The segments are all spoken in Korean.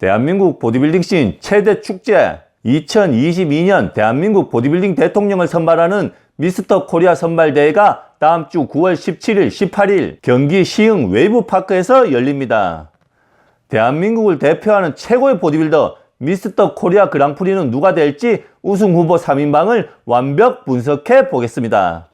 대한민국 보디빌딩 씬 최대 축제 2022년 대한민국 보디빌딩 대통령을 선발하는 미스터 코리아 선발대회가 다음 주 9월 17일, 18일 경기 시흥 웨이브파크에서 열립니다. 대한민국을 대표하는 최고의 보디빌더 미스터 코리아 그랑프리는 누가 될지 우승 후보 3인방을 완벽 분석해 보겠습니다.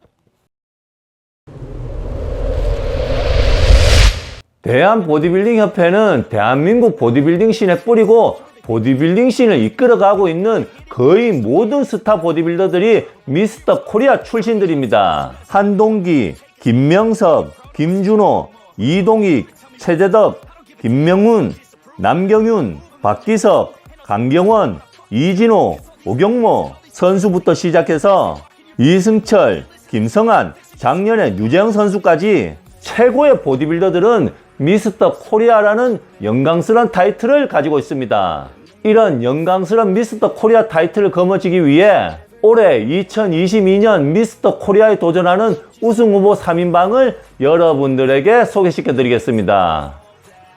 대한 보디빌딩 협회는 대한민국 보디빌딩 씬에 뿌리고 보디빌딩 씬을 이끌어가고 있는 거의 모든 스타 보디빌더들이 미스터 코리아 출신들입니다. 한동기, 김명섭, 김준호, 이동익, 최재덕, 김명훈, 남경윤, 박기석, 강경원, 이진호, 오경모 선수부터 시작해서 이승철, 김성한, 작년에 유재영 선수까지 최고의 보디빌더들은 미스터 코리아라는 영광스러운 타이틀을 가지고 있습니다. 이런 영광스러운 미스터 코리아 타이틀을 거머쥐기 위해 올해 2022년 미스터 코리아에 도전하는 우승 후보 3인방을 여러분들에게 소개시켜 드리겠습니다.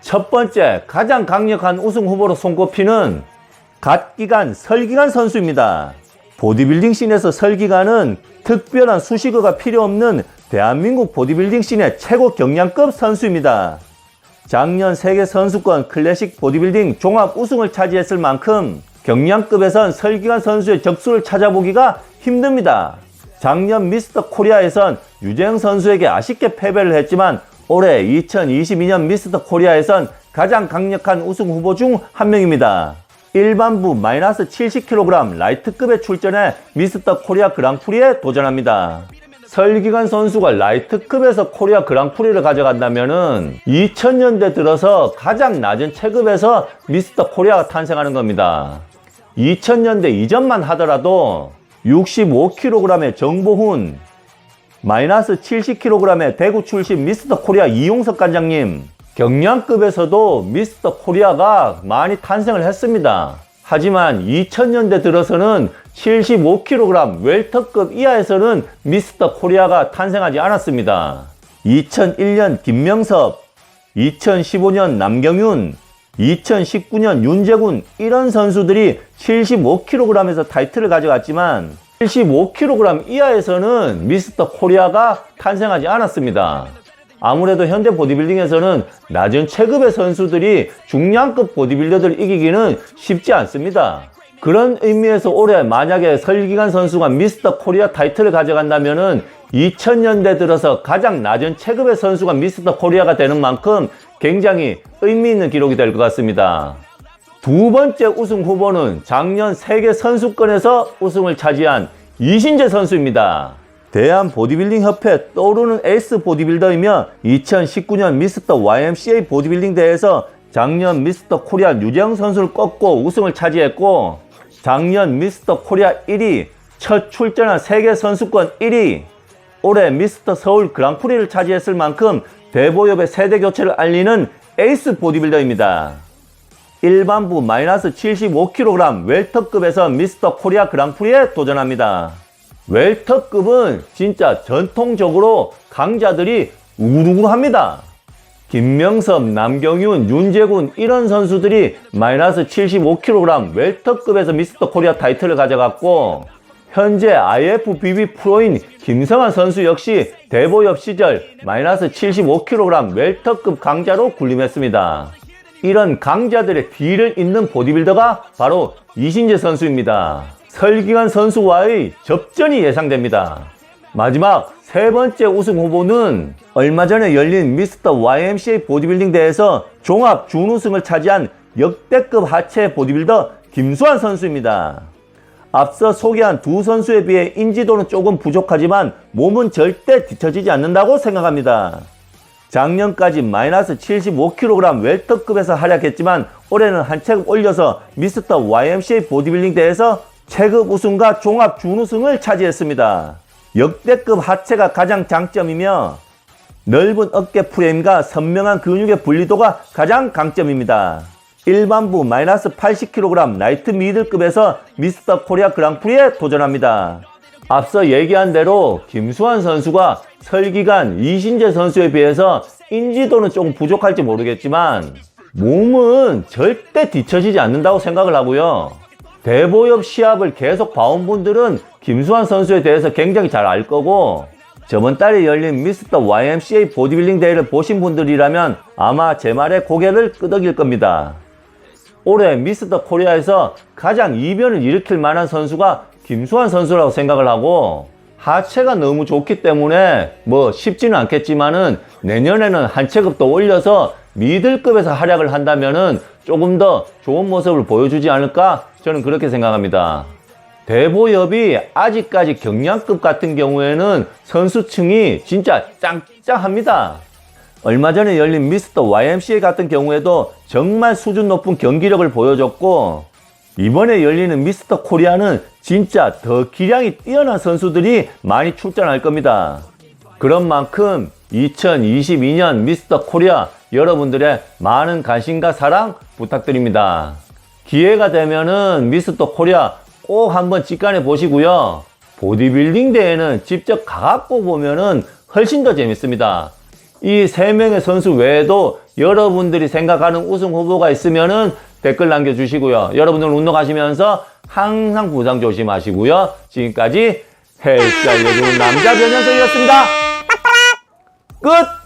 첫 번째 가장 강력한 우승 후보로 손꼽히는 갓기간 설기간 선수입니다. 보디빌딩 씬에서 설기간은 특별한 수식어가 필요 없는 대한민국 보디빌딩 씬의 최고 경량급 선수입니다. 작년 세계 선수권 클래식 보디빌딩 종합 우승을 차지했을 만큼 경량급에선 설기관 선수의 적수를 찾아보기가 힘듭니다. 작년 미스터 코리아에선 유재영 선수에게 아쉽게 패배를 했지만 올해 2022년 미스터 코리아에선 가장 강력한 우승 후보 중 한 명입니다. 일반부 마이너스 70kg 라이트급에 출전해 미스터 코리아 그랑프리에 도전합니다. 설기관 선수가 라이트급에서 코리아 그랑프리를 가져간다면은 2000년대 들어서 가장 낮은 체급에서 미스터 코리아가 탄생하는 겁니다. 2000년대 이전만 하더라도 65kg의 정보훈, 마이너스 70kg의 대구 출신 미스터 코리아 이용석 관장님, 경량급에서도 미스터 코리아가 많이 탄생을 했습니다. 하지만 2000년대 들어서는 75kg 웰터급 이하에서는 미스터 코리아가 탄생하지 않았습니다. 2001년 김명섭, 2015년 남경윤, 2019년 윤재군 이런 선수들이 75kg에서 타이틀을 가져갔지만 75kg 이하에서는 미스터 코리아가 탄생하지 않았습니다. 아무래도 현대 보디빌딩에서는 낮은 체급의 선수들이 중량급 보디빌더들을 이기기는 쉽지 않습니다. 그런 의미에서 올해 만약에 설기관 선수가 미스터 코리아 타이틀을 가져간다면은 2000년대 들어서 가장 낮은 체급의 선수가 미스터 코리아가 되는 만큼 굉장히 의미 있는 기록이 될 것 같습니다. 두 번째 우승 후보는 작년 세계 선수권에서 우승을 차지한 이신재 선수입니다. 대한 보디빌딩 협회 떠오르는 에이스 보디빌더이며 2019년 미스터 YMCA 보디빌딩 대회에서 작년 미스터 코리아 유재영 선수를 꺾고 우승을 차지했고 작년 미스터 코리아 1위 첫 출전한 세계 선수권 1위 올해 미스터 서울 그랑프리를 차지했을 만큼 대보협의 세대 교체를 알리는 에이스 보디빌더입니다. 일반부 마이너스 75kg 웰터급에서 미스터 코리아 그랑프리에 도전합니다. 웰터급은 진짜 전통적으로 강자들이 우르르합니다. 김명섭, 남경윤, 윤재군 이런 선수들이 마이너스 75kg 웰터급에서 미스터 코리아 타이틀을 가져갔고 현재 IFBB 프로인 김성환 선수 역시 대보협 시절 마이너스 75kg 웰터급 강자로 군림했습니다. 이런 강자들의 뒤를 잇는 보디빌더가 바로 이신재 선수입니다. 설기관 선수와의 접전이 예상됩니다. 마지막 세 번째 우승 후보는 얼마 전에 열린 미스터 YMCA 보디빌딩 대회에서 종합 준우승을 차지한 역대급 하체 보디빌더 김수환 선수입니다. 앞서 소개한 두 선수에 비해 인지도는 조금 부족하지만 몸은 절대 뒤처지지 않는다고 생각합니다. 작년까지 마이너스 75kg 웰터급에서 활약했지만 올해는 한 체급 올려서 미스터 YMCA 보디빌딩 대회에서 체급 우승과 종합 준우승을 차지했습니다. 역대급 하체가 가장 장점이며 넓은 어깨 프레임과 선명한 근육의 분리도가 가장 강점입니다. 일반부 마이너스 80kg 나이트 미들급에서 미스터 코리아 그랑프리에 도전합니다. 앞서 얘기한 대로 김수환 선수가 설기관 이신재 선수에 비해서 인지도는 조금 부족할지 모르겠지만 몸은 절대 뒤처지지 않는다고 생각을 하고요. 대보엽 시합을 계속 봐온 분들은 김수환 선수에 대해서 굉장히 잘 알 거고 저번 달에 열린 미스터 YMCA 보디빌딩 대회를 보신 분들이라면 아마 제 말에 고개를 끄덕일 겁니다. 올해 미스터 코리아에서 가장 이변을 일으킬 만한 선수가 김수환 선수라고 생각을 하고 하체가 너무 좋기 때문에 뭐 쉽지는 않겠지만은 내년에는 한 체급도 올려서 미들급에서 활약을 한다면은 조금 더 좋은 모습을 보여주지 않을까 저는 그렇게 생각합니다. 대보엽이 아직까지 경량급 같은 경우에는 선수층이 진짜 짱짱합니다. 얼마 전에 열린 미스터 YMCA 같은 경우에도 정말 수준 높은 경기력을 보여줬고 이번에 열리는 미스터 코리아는 진짜 더 기량이 뛰어난 선수들이 많이 출전할 겁니다. 그런 만큼 2022년 미스터 코리아 여러분들의 많은 관심과 사랑 부탁드립니다. 기회가 되면은 미스터 코리아 꼭 한번 직관해 보시고요. 보디빌딩 대회는 직접 가갖고 보면은 훨씬 더 재밌습니다. 이 세 명의 선수 외에도 여러분들이 생각하는 우승 후보가 있으면은 댓글 남겨주시고요. 여러분들 운동 하시면서 항상 부상 조심하시고요. 지금까지 헬스 알려주는 남자 변현석이었습니다. 끝!